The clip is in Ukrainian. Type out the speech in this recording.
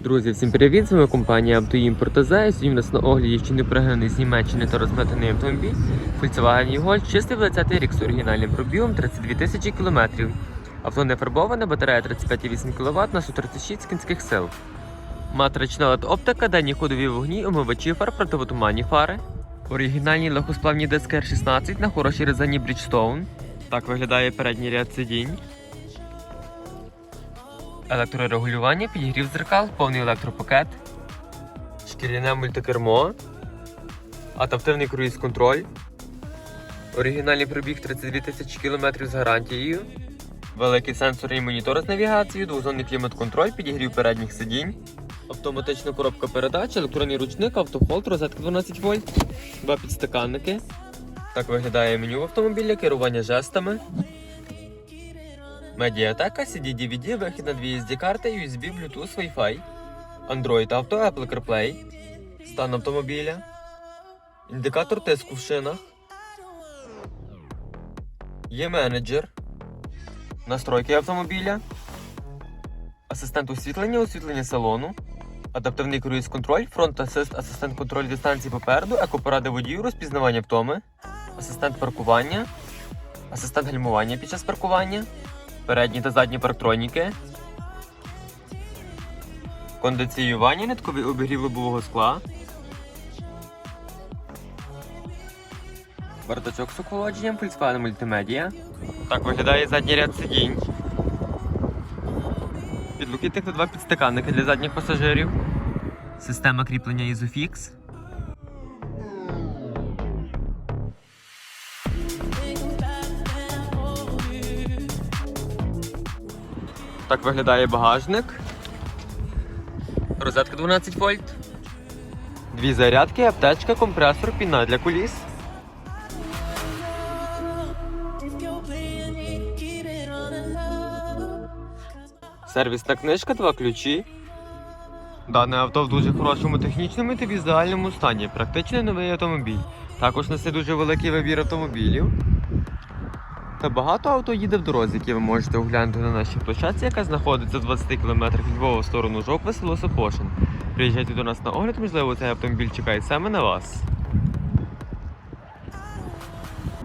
Друзі, всім привіт! З вами компанія Автоімпорт АЗ. Сьогодні в нас на огляді ще не пригнаний з Німеччини та розметаний автомобіль Volkswagen Golf, чистий 20 рік з оригінальним пробігом 32 тисячі кілометрів. Авто не фарбоване, батарея 35,8 кВт на 136 кінських сил. Матрична LED оптика, денні ходові вогні, омивачі фар, противотуманні фари. Оригінальні легкосплавні диски R16 на хорошій резині Bridgestone. Так виглядає передній ряд сидінь. Електрорегулювання, підігрів дзеркал, повний електропакет, шкіряне мультикермо, адаптивний круїз-контроль, оригінальний пробіг 32 тисячі кілометрів з гарантією, великий сенсорний монітор з навігацією, двозонний клімат-контроль, підігрів передніх сидінь, автоматична коробка передач, електронний ручник, автохолд, розетка 12 вольт, два підстаканники. Так виглядає меню автомобіля, керування жестами. Медіатека, CD DVD, вихід на дві SD карти, USB, Bluetooth, Wi-Fi, Android Auto, Apple CarPlay, стан автомобіля, індикатор тиску в шинах, є менеджер, настройки автомобіля, асистент освітлення, освітлення салону, адаптивний круїз-контроль, фронт асист, асистент контроль дистанції попереду, екопоради водію, розпізнавання втоми, асистент паркування, асистент гальмування під час паркування передні та задні парктроніки, кондиціювання, нитковий обігрів лобового скла, бардачок з охолодженням, Volkswagen мультимедіа. Так виглядає задній ряд сидінь. Підлокітник та два підстаканники для задніх пасажирів. Система кріплення Isofix. Так виглядає багажник. Розетка 12 вольт. Дві зарядки, аптечка, компресор, піна для куліс. Сервісна книжка, два ключі. Дане авто в дуже хорошому технічному та візуальному стані. Практично новий автомобіль. Також несе дуже великий вибір автомобілів. Та багато авто їде в дорозі, які ви можете оглянути на нашій площадці, яка знаходиться в 20 км від Львова в сторону Жовкви, село Сопошин. Приїжджайте до нас на огляд, можливо, цей автомобіль чекає саме на вас.